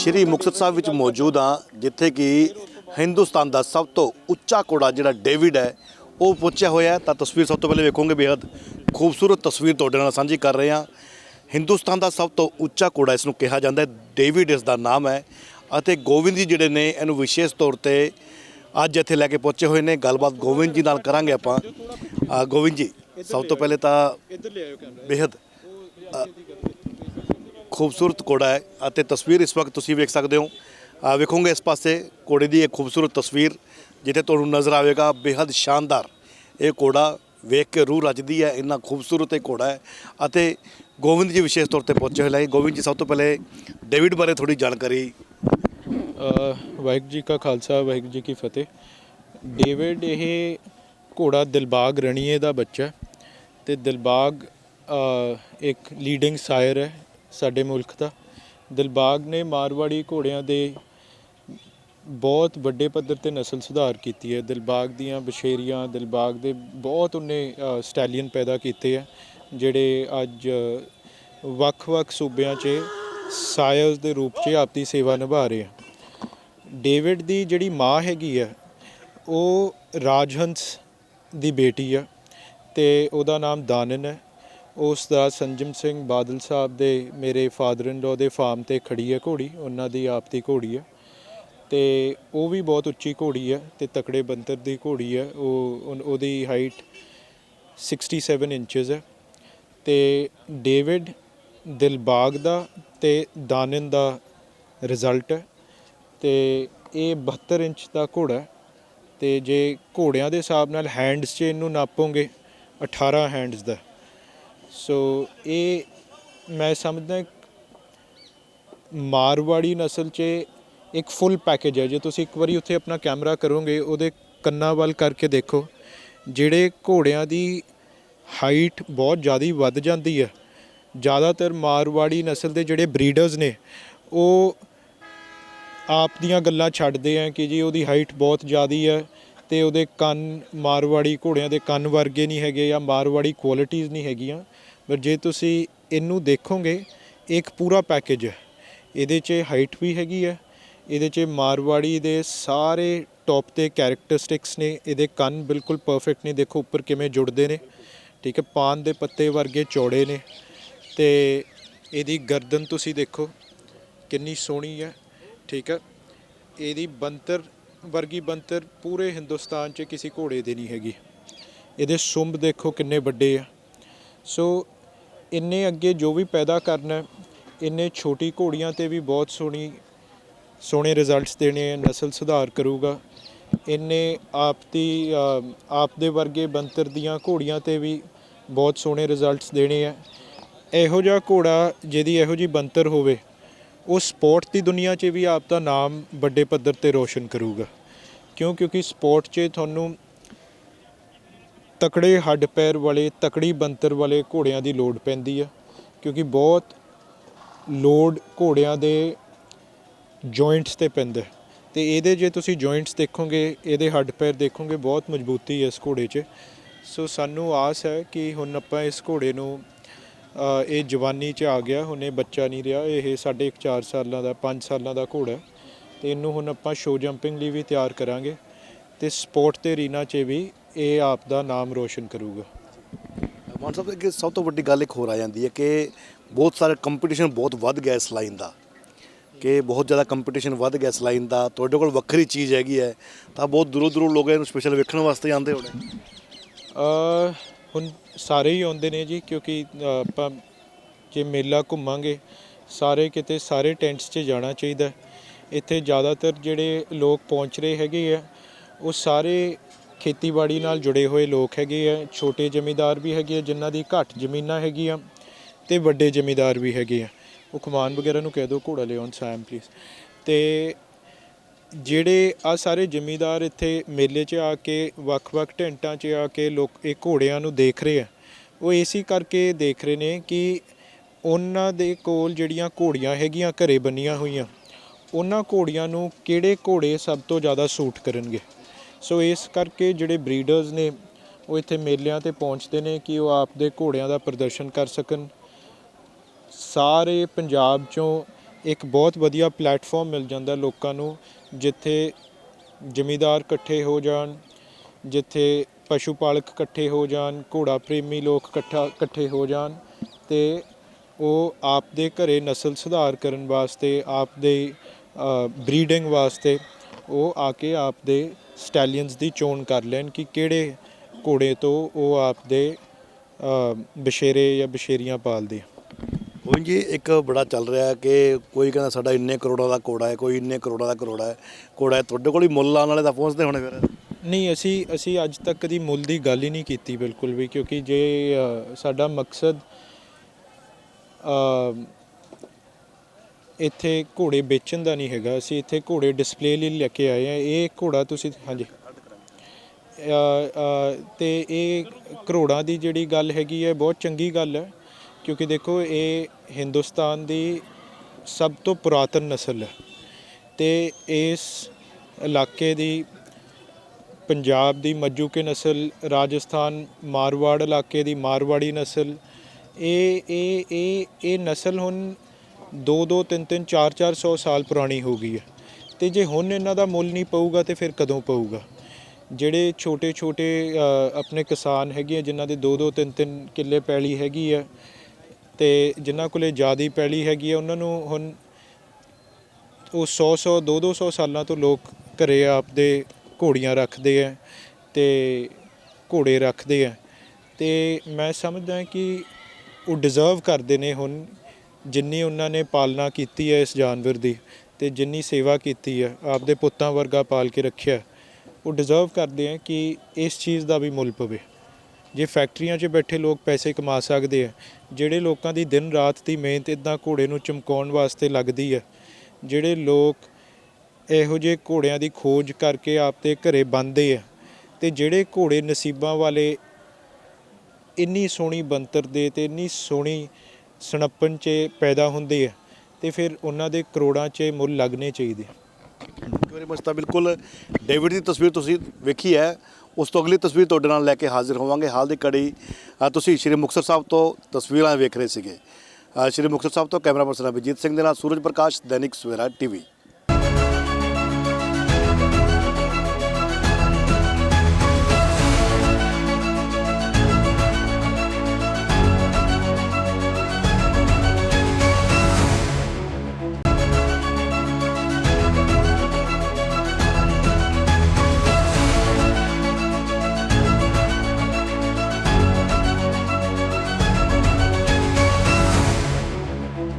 ਸ਼੍ਰੀ ਮੁਕਤਸਰ ਸਾਹਿਬ ਵਿੱਚ ਮੌਜੂਦ ਆ ਜਿੱਥੇ ਕਿ ਹਿੰਦੁਸਤਾਨ ਦਾ ਸਭ ਤੋਂ ਉੱਚਾ ਕੋੜਾ ਜਿਹੜਾ ਡੇਵਿਡ ਹੈ, ਉਹ ਪਹੁੰਚਿਆ ਹੋਇਆ ਤਾਂ ਤਸਵੀਰ ਸਭ ਤੋਂ ਪਹਿਲੇ ਵੇਖੋਗੇ ਬੇहद ਖੂਬਸੂਰਤ ਤਸਵੀਰ ਤੁਹਾਡੇ ਨਾਲ ਸਾਂਝੀ ਕਰ ਰਹੇ ਹਾਂ। ਹਿੰਦੁਸਤਾਨ ਦਾ ਸਭ ਤੋਂ ਉੱਚਾ ਕੋੜਾ ਇਸ ਨੂੰ ਕਿਹਾ ਜਾਂਦਾ ਹੈ। ਡੇਵਿਡ ਇਸ ਦਾ ਨਾਮ ਹੈ ਅਤੇ ਗੋਬਿੰਦ ਜੀ ਜਿਹੜੇ ਨੇ, ਇਹਨੂੰ ਵਿਸ਼ੇਸ਼ ਤੌਰ ਤੇ ਅੱਜ ਇੱਥੇ ਲੈ ਕੇ ਪਹੁੰਚੇ ਹੋਏ ਨੇ। ਗੱਲਬਾਤ ਗੋਬਿੰਦ ਜੀ ਨਾਲ ਕਰਾਂਗੇ ਆਪਾਂ। ਗੋਬਿੰਦ ਜੀ, ਸਭ ਤੋਂ ਪਹਿਲੇ ਤਾਂ ਬੇहद ਖੂਬਸੂਰਤ ਘੋੜਾ ਹੈ ਅਤੇ ਤਸਵੀਰ ਇਸ ਵਕਤ ਤੁਸੀਂ ਵੇਖ ਸਕਦੇ ਹੋ। ਆ ਵੇਖੋਗੇ ਇਸ ਪਾਸੇ ਘੋੜੇ ਦੀ ਇੱਕ ਖੂਬਸੂਰਤ ਤਸਵੀਰ, ਜਿੱਥੇ ਤੁਹਾਨੂੰ ਨਜ਼ਰ ਆਵੇਗਾ ਬੇहद ਸ਼ਾਨਦਾਰ। ਇਹ ਘੋੜਾ ਵੇਖ ਕੇ ਰੂਹ ਰੱਜਦੀ ਹੈ, ਇੰਨਾ ਖੂਬਸੂਰਤ ਇਹ ਘੋੜਾ ਹੈ ਅਤੇ ਗੋਬਿੰਦ ਜੀ ਵਿਸ਼ੇਸ਼ ਤੌਰ ਤੇ ਪਹੁੰਚੇ ਹੋਏ ਨੇ। ਗੋਬਿੰਦ ਜੀ, ਸਭ ਤੋਂ ਪਹਿਲੇ ਡੇਵਿਡ ਬਾਰੇ ਥੋੜੀ ਜਾਣਕਾਰੀ। ਵਾਹਿਗੁਰੂ ਜੀ ਕਾ ਖਾਲਸਾ, ਵਾਹਿਗੁਰੂ ਜੀ ਕੀ ਫਤਿਹ। ਡੇਵਿਡ ਇਹ ਘੋੜਾ ਦਿਲਬਾਗ ਰਣੀਏ ਦਾ ਬੱਚਾ ਹੈ ਤੇ ਦਿਲਬਾਗ ਇੱਕ ਲੀਡਿੰਗ ਸਾਇਰ ਹੈ। ਸਾਡੇ ਮੁਲਕ ਦਾ। ਦਿਲਬਾਗ ਨੇ ਮਾਰਵਾੜੀ ਘੋੜਿਆਂ ਦੇ ਬਹੁਤ ਵੱਡੇ ਪੱਧਰ ਤੇ ਨਸਲ ਸੁਧਾਰ ਕੀਤੀ ਹੈ। ਦਿਲਬਾਗ ਦੀਆਂ ਬਸ਼ੇਰੀਆਂ, ਦਿਲਬਾਗ ਦੇ ਬਹੁਤ ਉਹਨੇ ਸਟੈਲੀਅਨ ਪੈਦਾ ਕੀਤੇ ਆ ਜਿਹੜੇ ਅੱਜ ਵੱਖ-ਵੱਖ ਸੂਬਿਆਂ 'ਚ ਸਾਇਰਸ ਦੇ ਰੂਪ 'ਚ ਆਪਦੀ ਸੇਵਾ ਨਿਭਾ ਰਹੇ ਆ ਡੇਵਿਡ ਦੀ ਜਿਹੜੀ ਮਾਂ ਹੈਗੀ ਆ ਉਹ ਰਾਜਹੰਸ ਦੀ ਬੇਟੀ ਆ ਤੇ ਉਹਦਾ ਨਾਮ ਦਾਨਨ ਹੈ। ਉਸ ਦਾ ਸੰਜਮ ਸਿੰਘ ਬਾਦਲ ਸਾਹਿਬ ਦੇ ਮੇਰੇ ਫਾਦਰ ਇਨ ਲਾ ਦੇ ਫਾਰਮ ਤੇ ਖੜੀ ਹੈ ਘੋੜੀ, ਉਹਨਾਂ ਦੀ ਆਪ ਦੀ ਘੋੜੀ ਹੈ। ਤੇ ਉਹ ਵੀ ਬਹੁਤ ਉੱਚੀ ਘੋੜੀ ਹੈ ਤੇ ਤਕੜੇ ਬੰਤਰ ਦੀ ਘੋੜੀ ਹੈ। ਉਹ ਉਹਦੀ ਹਾਈਟ 67 ਇੰਚਸ ਹੈ। ਤੇ ਡੇਵਿਡ ਦਿਲਬਾਗ ਦਾ ਤੇ ਦਾਨਿਨ ਦਾ ਰਿਜ਼ਲਟ ਹੈ। ਤੇ ਇਹ 72 ਇੰਚ ਦਾ ਘੋੜਾ ਹੈ। ਤੇ ਜੇ ਘੋੜਿਆਂ ਦੇ ਹਿਸਾਬ ਨਾਲ ਹੈਂਡਸ 'ਚ ਇਹਨੂੰ ਨਾਪੋਗੇ 18 ਹੈਂਡਸ ਦਾ ਸੋ ਇਹ ਮੈਂ ਸਮਝਦਾ ਮਾਰਵਾੜੀ ਨਸਲ 'ਚ ਇੱਕ ਫੁੱਲ ਪੈਕੇਜ ਹੈ। ਜੇ ਤੁਸੀਂ ਇੱਕ ਵਾਰੀ ਉੱਥੇ ਆਪਣਾ ਕੈਮਰਾ ਕਰੋਗੇ, ਉਹਦੇ ਕੰਨਾਂ ਵੱਲ ਕਰਕੇ ਦੇਖੋ, ਜਿਹੜੇ ਘੋੜਿਆਂ ਦੀ ਹਾਈਟ ਬਹੁਤ ਜ਼ਿਆਦਾ ਵੱਧ ਜਾਂਦੀ ਹੈ। ਜ਼ਿਆਦਾਤਰ ਮਾਰਵਾੜੀ ਨਸਲ ਦੇ ਜਿਹੜੇ ਬਰੀਡਰਸ ਨੇ, ਉਹ ਆਪ ਦੀਆਂ ਗੱਲਾਂ ਛੱਡਦੇ ਆ ਕਿ ਜੀ ਉਹਦੀ ਹਾਈਟ ਬਹੁਤ ਜ਼ਿਆਦਾ ਹੈ ਤੇ ਉਹਦੇ ਕੰਨ ਮਾਰਵਾੜੀ ਘੋੜਿਆਂ ਦੇ ਕੰਨ ਵਰਗੇ ਨਹੀਂ ਹੈਗੇ ਜਾਂ ਮਾਰਵਾੜੀ ਕੁਆਲਿਟੀਆਂ ਨਹੀਂ ਹੈਗੀਆਂ। ਪਰ ਜੇ ਤੁਸੀਂ ਇਹਨੂੰ ਦੇਖੋਗੇ ਇੱਕ ਪੂਰਾ ਪੈਕੇਜ ਹੈ। ਇਹਦੇ 'ਚ ਹਾਈਟ ਵੀ ਹੈਗੀ ਹੈ। ਇਹਦੇ 'ਚ ਮਾਰਵਾੜੀ ਦੇ ਸਾਰੇ ਟੌਪ ਤੇ ਕੈਰੈਕਟਰਿਸਟਿਕਸ ਨੇ। ਇਹਦੇ ਕੰਨ ਬਿਲਕੁਲ ਪਰਫੈਕਟ ਨੇ। ਦੇਖੋ ਉੱਪਰ ਕਿਵੇਂ ਜੁੜਦੇ ਨੇ। ਠੀਕ ਹੈ, ਪਾਨ ਦੇ ਪੱਤੇ ਵਰਗੇ ਚੌੜੇ ਨੇ। ਤੇ ਇਹਦੀ ਗਰਦਨ ਤੁਸੀਂ ਦੇਖੋ, ਕਿੰਨੀ ਸੋਹਣੀ ਹੈ। ਠੀਕ ਹੈ, ਇਹਦੀ ਬੰਤਰ ਵਰਗੀ ਬੰਤਰ ਪੂਰੇ ਹਿੰਦੁਸਤਾਨ 'ਚ ਕਿਸੇ ਘੋੜੇ ਦੇ ਨਹੀਂ ਹੈਗੀ। ਇਹਦੇ ਸੁੰਬ ਦੇਖੋ ਕਿੰਨੇ ਵੱਡੇ ਆ। ਸੋ ਇੰਨੇ ਅੱਗੇ ਜੋ ਵੀ ਪੈਦਾ ਕਰਨਾ ਹੈ, ਇੰਨੇ ਛੋਟੀ ਘੋੜੀਆਂ ਤੇ ਵੀ ਬਹੁਤ ਸੋਹਣੀ ਸੋਹਣੇ ਰਿਜ਼ਲਟਸ ਦੇਣੇ ਆ ਨਸਲ ਸੁਧਾਰ ਕਰੂਗਾ। ਇੰਨੇ ਆਪ ਦੀ ਆਪ ਦੇ ਵਰਗੇ ਬੰਤਰ ਦੀਆਂ ਘੋੜੀਆਂ ਤੇ ਵੀ ਬਹੁਤ ਸੋਹਣੇ ਰਿਜ਼ਲਟਸ ਦੇਣੇ ਆ ਇਹੋ ਜਿਹਾ ਘੋੜਾ ਜਿਹਦੀ ਇਹੋ ਜੀ ਬੰਤਰ ਹੋਵੇ ਉਹ ਸਪੋਰਟ ਦੀ ਦੁਨੀਆ 'ਚ ਵੀ ਆਪ ਦਾ ਨਾਮ ਵੱਡੇ ਪੱਧਰ ਤੇ ਰੋਸ਼ਨ ਕਰੂਗਾ। ਕਿਉਂ? ਕਿਉਂਕਿ ਸਪੋਰਟ 'ਚ ਤੁਹਾਨੂੰ ਤਕੜੇ ਹੱਡ ਪੈਰ ਵਾਲੇ, ਤਕੜੀ ਬਣਤਰ ਵਾਲੇ ਘੋੜਿਆਂ ਦੀ ਲੋੜ ਪੈਂਦੀ ਆ, ਕਿਉਂਕਿ ਬਹੁਤ ਲੋਡ ਘੋੜਿਆਂ ਦੇ ਜੁਆਇੰਟਸ ਤੇ ਪੈਂਦਾ ਅਤੇ ਇਹਦੇ ਜੇ ਤੁਸੀਂ ਜੁਆਇੰਟਸ ਦੇਖੋਗੇ, ਇਹਦੇ ਹੱਡ ਪੈਰ ਦੇਖੋਗੇ, ਬਹੁਤ ਮਜ਼ਬੂਤੀ ਹੈ ਇਸ ਘੋੜੇ 'ਚ। ਸੋ ਸਾਨੂੰ ਆਸ ਹੈ ਕਿ ਹੁਣ ਆਪਾਂ ਇਸ ਘੋੜੇ ਨੂੰ ਇਹ ਜਵਾਨੀ 'ਚ ਆ ਗਿਆ, ਹੁਣ ਇਹ ਬੱਚਾ ਨਹੀਂ ਰਿਹਾ, ਇਹ ਸਾਡੇ ਇੱਕ 4 ਸਾਲਾਂ ਦਾ 5 ਸਾਲਾਂ ਦਾ ਘੋੜਾ ਹੈ। ਤੇ ਇਹਨੂੰ ਹੁਣ ਆਪਾਂ ਸ਼ੋ ਜੰਪਿੰਗ ਲਈ ਵੀ ਤਿਆਰ ਕਰਾਂਗੇ। ਤੇ ਸਪੋਰਟ ਤੇ ਰੀਨਾ 'ਚ ਵੀ ਇਹ ਆਪ ਦਾ ਨਾਮ ਰੋਸ਼ਨ ਕਰੂਗਾ। ਮਾਨ ਸਾਹਿਬ ਕਿ ਸਭ ਤੋਂ ਵੱਡੀ ਗੱਲ ਇੱਕ ਹੋਰ ਆ ਜਾਂਦੀ ਹੈ ਕਿ ਬਹੁਤ ਸਾਰੇ ਕੰਪੀਟੀਸ਼ਨ ਬਹੁਤ ਵੱਧ ਗਿਆ ਇਸ ਲਾਈਨ ਦਾ। ਕਿ ਬਹੁਤ ਜ਼ਿਆਦਾ ਕੰਪੀਟੀਸ਼ਨ ਵੱਧ ਗਿਆ ਇਸ ਲਾਈਨ ਦਾ। ਤੁਹਾਡੇ ਕੋਲ ਵੱਖਰੀ ਚੀਜ਼ ਹੈਗੀ ਹੈ। ਤਾਂ ਬਹੁਤ ਦੂਰੋਂ ਦੂਰੋਂ ਲੋਕ ਇਹਨੂੰ ਸਪੈਸ਼ਲ ਵੇਖਣ ਵਾਸਤੇ ਆਉਂਦੇ ਹੋਣੇ। ਅ ਹੁਣ ਸਾਰੇ ਹੀ ਆਉਂਦੇ ਨੇ ਜੀ ਕਿਉਂਕਿ ਆਪਾਂ ਜੇ ਮੇਲਾ ਘੁੰਮਾਂਗੇ ਸਾਰੇ ਕਿਤੇ ਸਾਰੇ ਟੈਂਟਸ 'ਚ ਜਾਣਾ ਚਾਹੀਦਾ। ਇੱਥੇ ਜ਼ਿਆਦਾਤਰ ਜਿਹੜੇ ਲੋਕ ਪਹੁੰਚ ਰਹੇ ਹੈਗੇ ਆ ਉਹ ਸਾਰੇ ਖੇਤੀਬਾੜੀ ਨਾਲ ਜੁੜੇ ਹੋਏ ਲੋਕ ਹੈਗੇ ਆ, ਛੋਟੇ ਜ਼ਮੀਂਦਾਰ ਵੀ ਹੈਗੇ ਆ, ਜਿਨ੍ਹਾਂ ਦੀ ਘੱਟ ਜ਼ਮੀਨਾਂ ਹੈਗੀਆਂ ਅਤੇ ਵੱਡੇ ਜ਼ਮੀਂਦਾਰ ਵੀ ਹੈਗੇ ਆ। ਉਹ ਕਮਾਨ ਵਗੈਰਾ ਨੂੰ ਕਹਿ ਦਿਓ, ਘੋੜਾ ਲਿਆਉਣ ਸਾਮ ਪਲੀਜ਼ ਅਤੇ ਜਿਹੜੇ ਆ ਸਾਰੇ ਜ਼ਿਮੀਦਾਰ ਇੱਥੇ ਮੇਲੇ 'ਚ ਆ ਕੇ, ਵੱਖ-ਵੱਖ ਟੈਂਟਾਂ 'ਚ ਆ ਕੇ ਲੋਕ, ਇਹ ਘੋੜਿਆਂ ਨੂੰ ਦੇਖ ਰਹੇ ਆ, ਉਹ ਇਸੇ ਕਰਕੇ ਦੇਖ ਰਹੇ ਨੇ ਕਿ ਉਹਨਾਂ ਦੇ ਕੋਲ ਜਿਹੜੀਆਂ ਘੋੜੀਆਂ ਹੈਗੀਆਂ, ਘਰੇ ਬੰਨੀਆਂ ਹੋਈਆਂ, ਉਹਨਾਂ ਘੋੜੀਆਂ ਨੂੰ ਕਿਹੜੇ ਘੋੜੇ ਸਭ ਤੋਂ ਜ਼ਿਆਦਾ ਸੂਟ ਕਰਨਗੇ? ਸੋ ਇਸ ਕਰਕੇ ਜਿਹੜੇ ਬਰੀਡਰਸ ਨੇ, ਉਹ ਇੱਥੇ ਮੇਲਿਆਂ ਤੇ ਪਹੁੰਚਦੇ ਨੇ ਕਿ ਉਹ ਆਪਦੇ ਘੋੜਿਆਂ ਦਾ ਪ੍ਰਦਰਸ਼ਨ ਕਰ ਸਕਣ। ਸਾਰੇ ਪੰਜਾਬ ਚੋਂ ਇੱਕ ਬਹੁਤ ਵਧੀਆ ਪਲੇਟਫਾਰਮ ਮਿਲ ਜਾਂਦਾ ਲੋਕਾਂ ਨੂੰ, ਜਿੱਥੇ ਜ਼ਮੀਂਦਾਰ ਇਕੱਠੇ ਹੋ ਜਾਣ, ਜਿੱਥੇ ਪਸ਼ੂ ਪਾਲਕ ਇਕੱਠੇ ਹੋ ਜਾਣ, ਘੋੜਾ ਪ੍ਰੇਮੀ ਲੋਕ ਇਕੱਠਾ, ਇਕੱਠੇ ਹੋ ਜਾਣ ਤੇ ਉਹ ਆਪਦੇ ਘਰੇ ਨਸਲ ਸੁਧਾਰ ਕਰਨ ਵਾਸਤੇ, ਆਪਦੇ ਬਰੀਡਿੰਗ ਵਾਸਤੇ ਉਹ ਆ ਕੇ ਆਪਦੇ ਸਟੈਲੀਅਨਸ ਦੀ ਚੋਣ ਕਰ ਲੈਣ ਕਿ ਕਿਹੜੇ ਘੋੜੇ ਤੋਂ ਉਹ ਆਪ ਦੇ ਅ, ਬਸ਼ੇਰੇ ਜਾਂ ਬਸ਼ੇਰੀਆਂ ਪਾਲਦੇ ਆ। ਜੀ ਇੱਕ ਬੜਾ ਚੱਲ ਰਿਹਾ ਹੈ ਕਿ ਕੋਈ ਕਹਿੰਦਾ ਸਾਡਾ ਇੰਨੇ ਕਰੋੜਾਂ ਦਾ ਘੋੜਾ ਹੈ ਕੋਈ ਇੰਨੇ ਕਰੋੜਾਂ ਦਾ ਕਰੋੜਾ ਹੈ। ਘੋੜਾ ਹੈ ਤੁਹਾਡੇ ਕੋਲ ਹੀ ਮੁੱਲ ਲਾਉਣ ਵਾਲੇ ਤਾਂ ਪਹੁੰਚਦੇ ਹੋਣੇ ਫਿਰ। ਨਹੀਂ ਅਸੀਂ ਅਸੀਂ ਅੱਜ ਤੱਕ ਕਦੀ ਮੁੱਲ ਦੀ ਗੱਲ ਹੀ ਨਹੀਂ ਕੀਤੀ ਬਿਲਕੁਲ ਵੀ ਕਿਉਂਕਿ ਜੇ ਸਾਡਾ ਮਕਸਦ ਇੱਥੇ ਘੋੜੇ ਵੇਚਣ ਦਾ ਨਹੀਂ ਹੈਗਾ। ਅਸੀਂ ਇੱਥੇ ਘੋੜੇ ਡਿਸਪਲੇ ਲਈ ਲੈ ਕੇ ਆਏ ਆ। ਇਹ ਘੋੜਾ ਤੁਸੀਂ ਹਾਂਜੀ। ਅ, ਤੇ ਇਹ ਕਰੋੜਾਂ ਦੀ ਜਿਹੜੀ ਗੱਲ ਹੈਗੀ ਹੈ ਬਹੁਤ ਚੰਗੀ ਗੱਲ ਹੈ। ਕਿਉਂਕਿ ਦੇਖੋ ਇਹ ਹਿੰਦੁਸਤਾਨ ਦੀ ਸਭ ਤੋਂ ਪੁਰਾਤਨ ਨਸਲ ਹੈ। ਤੇ ਇਸ ਇਲਾਕੇ ਦੀ ਪੰਜਾਬ ਦੀ ਮੱਜੂਕੇ ਨਸਲ ਰਾਜਸਥਾਨ ਮਾਰਵਾੜ ਇਲਾਕੇ ਦੀ ਮਾਰਵਾੜੀ ਨਸਲ ਇਹ ਇਹ ਇਹ ਇਹ ਨਸਲ ਹੁਣ 2 2 3 3 4 400 ਸਾਲ ਪੁਰਾਣੀ ਹੋ ਗਈ ਹੈ। ਤੇ ਜੇ ਹੁਣ ਇਹਨਾਂ ਦਾ ਮੁੱਲ ਨਹੀਂ ਪਊਗਾ ਤੇ ਫਿਰ ਕਦੋਂ ਪਊਗਾ? ਜਿਹੜੇ ਛੋਟੇ ਛੋਟੇ ਆਪਣੇ ਕਿਸਾਨ ਹੈਗੇ ਆ, ਜਿਨ੍ਹਾਂ ਦੇ 2 2 3 3 ਕਿੱਲੇ ਪੈਲੀ ਹੈਗੀ ਆ ਤੇ ਜਿਨ੍ਹਾਂ ਕੋਲੇ ਜ਼ਿਆਦੀ ਪੈਲੀ ਹੈਗੀ ਆ, ਉਹਨਾਂ ਨੂੰ ਹੁਣ ਉਹ 100 100 2 200 ਸਾਲਾਂ ਤੋਂ ਲੋਕ ਘਰੇ ਆਪਦੇ ਘੋੜੀਆਂ ਰੱਖਦੇ ਆ ਤੇ ਘੋੜੇ ਰੱਖਦੇ ਆ। ਤੇ ਮੈਂ ਸਮਝਦਾ ਕਿ ਉਹ ਡਿਜ਼ਰਵ ਕਰਦੇ ਨੇ ਹੁਣ ਜਿੰਨੀ ਉਹਨਾਂ ਨੇ ਪਾਲਣਾ ਕੀਤੀ ਹੈ ਇਸ ਜਾਨਵਰ ਦੀ ਅਤੇ ਜਿੰਨੀ ਸੇਵਾ ਕੀਤੀ ਹੈ, ਆਪਦੇ ਪੁੱਤਾਂ ਵਰਗਾ ਪਾਲ ਕੇ ਰੱਖਿਆ ਉਹ ਡਿਜ਼ਰਵ ਕਰਦੇ ਹੈ ਕਿ ਇਸ ਚੀਜ਼ ਦਾ ਵੀ ਮੁੱਲ ਪਵੇ। ਜੇ ਫੈਕਟਰੀਆਂ 'ਚ ਬੈਠੇ ਲੋਕ ਪੈਸੇ ਕਮਾ ਸਕਦੇ ਆ ਜਿਹੜੇ ਲੋਕਾਂ ਦੀ ਦਿਨ ਰਾਤ ਦੀ ਮਿਹਨਤ ਇਦਾਂ ਘੋੜੇ ਨੂੰ ਚਮਕਾਉਣ ਵਾਸਤੇ ਲੱਗਦੀ ਹੈ, ਜਿਹੜੇ ਲੋਕ ਇਹੋ ਜਿਹੇ ਘੋੜਿਆਂ ਦੀ ਖੋਜ ਕਰਕੇ ਆਪਦੇ ਘਰੇ ਬੰਨਦੇ ਆ ਤੇ ਜਿਹੜੇ ਘੋੜੇ ਨਸੀਬਾਂ ਵਾਲੇ ਇੰਨੀ ਸੋਹਣੀ ਬੰਤਰ ਦੇ ਤੇ ਇੰਨੀ ਸੋਹਣੀ ਸਣਪਨ 'ਚ ਪੈਦਾ ਹੁੰਦੇ ਆ ਤੇ ਫਿਰ ਉਹਨਾਂ ਦੇ ਕਰੋੜਾਂ 'ਚ ਮੁੱਲ ਲੱਗਣੇ ਚਾਹੀਦੇ ਵੈਰੀ ਮਚ ਤਾਂ ਬਿਲਕੁਲ ਡੇਵਿਡ ਦੀ ਤਸਵੀਰ ਤੁਸੀਂ ਵੇਖੀ ਹੈ। ਉਸ ਤੋਂ ਅਗਲੀ ਤਸਵੀਰ ਤੁਹਾਡੇ ਨਾਲ ਲੈ ਕੇ ਹਾਜ਼ਰ ਹੋਵਾਂਗੇ। ਹਾਲ ਦੀ ਕੜੀ ਤੁਸੀਂ ਸ਼੍ਰੀ ਮੁਕਤਸਰ ਸਾਹਿਬ ਤੋਂ ਤਸਵੀਰਾਂ ਵੇਖ ਰਹੇ ਸੀਗੇ। ਸ਼੍ਰੀ ਮੁਕਤਸਰ ਸਾਹਿਬ ਤੋਂ ਕੈਮਰਾ ਪਰਸਨ ਅਭਿਜੀਤ ਸਿੰਘ ਦੇ ਨਾਲ ਸੂਰਜ ਪ੍ਰਕਾਸ਼, ਦੈਨਿਕ ਸਵੇਰਾ ਟੀਵੀ।